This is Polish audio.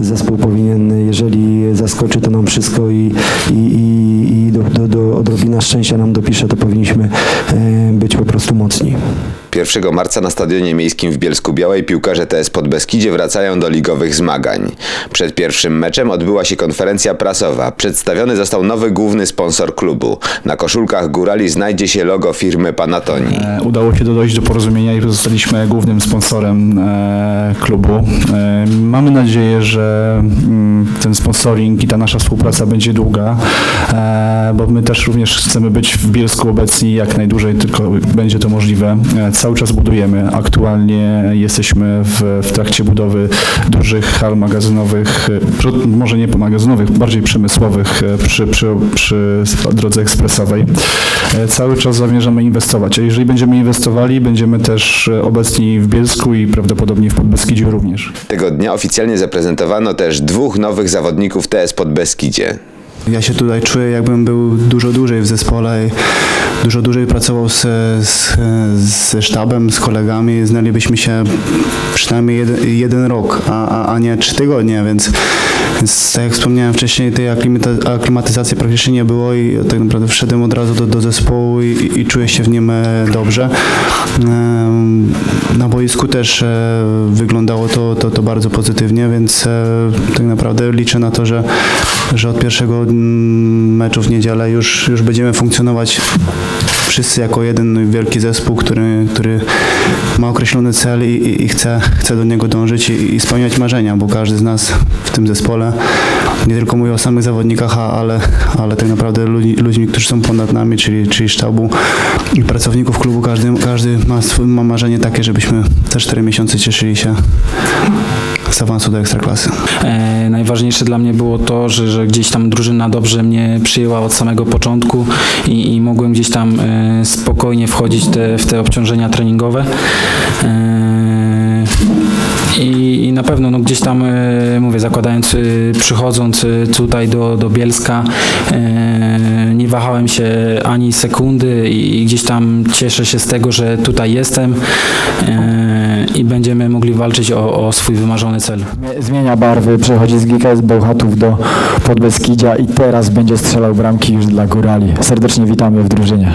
zespół powinien, jeżeli zaskoczy to nam wszystko i, i, i, do, do, do odrobina szczęścia nam dopisze, to powinniśmy e, być po prostu mocni. 1 marca na Stadionie Miejskim w Bielsku Białej piłkarze TS Podbeskidzie wracają do ligowych zmagań. Przed pierwszym meczem odbyła się konferencja prasowa. Przedstawiony został nowy główny sponsor klubu. Na koszulkach górali znajdzie się logo firmy Panatoni. E, Udało się dojść do porozumienia i zostaliśmy głównym sponsorem e, klubu. E, mamy nadzieję, że mm, ten sponsoring i ta nasza współpraca będzie długa, bo my też również chcemy być w Bielsku obecni jak najdłużej, tylko będzie to możliwe. Cały czas budujemy. Aktualnie jesteśmy w, w trakcie budowy dużych hal magazynowych, e, może nie magazynowych, bardziej przemysłowych e, przy, przy, przy drodze ekspresowej. E, Cały czas zamierzamy inwestować. A jeżeli będziemy inwestowali, będziemy też obecni w Bielsku i prawdopodobnie w Podbeskidziu również. Tego dnia oficjalnie zaprezentowano też dwóch nowych zawodników TS Podbeskidzie. Ja się tutaj czuję, jakbym był dużo dłużej w zespole dużo dłużej pracował z, z, ze sztabem, z kolegami. Znalibyśmy się przynajmniej jeden, jeden rok, a, a, a nie trzy tygodnie, więc, więc tak jak wspomniałem wcześniej, tej aklimatyzacji praktycznie nie było i tak naprawdę wszedłem od razu do, do zespołu i, i, czuję się w nim e, dobrze. Na boisku też e, wyglądało to, to, to bardzo pozytywnie, więc e, tak naprawdę liczę na to, że, że od pierwszego mm, meczu w niedzielę już, już będziemy funkcjonować wszyscy jako jeden wielki zespół, który, który ma określony cel i, i, i chce, chce do niego dążyć i, i spełniać marzenia, bo każdy z nas w tym zespole, nie tylko mówię o samych zawodnikach, ale, ale tak naprawdę ludzi, ludźmi, którzy są ponad nami, czyli, czyli sztabu i pracowników klubu, każdy, każdy ma, swój, ma marzenie takie, żebyśmy te cztery miesiące cieszyli się z awansu do Ekstraklasy. E, najważniejsze dla mnie było to, że, że gdzieś tam drużyna dobrze mnie przyjęła od samego początku i, i mogłem gdzieś tam e, spokojnie wchodzić te, w te obciążenia treningowe. E, i, I na pewno no, gdzieś tam, e, mówię, zakładając, e, przychodząc e, tutaj do, do Bielska, nie wahałem się ani sekundy i, i gdzieś tam cieszę się z tego, że tutaj jestem i będziemy mogli walczyć o, o swój wymarzony cel. Zmienia barwy, przechodzi z GKS Bełchatów do Podbeskidzia i teraz będzie strzelał bramki już dla Górali. Serdecznie witamy w drużynie.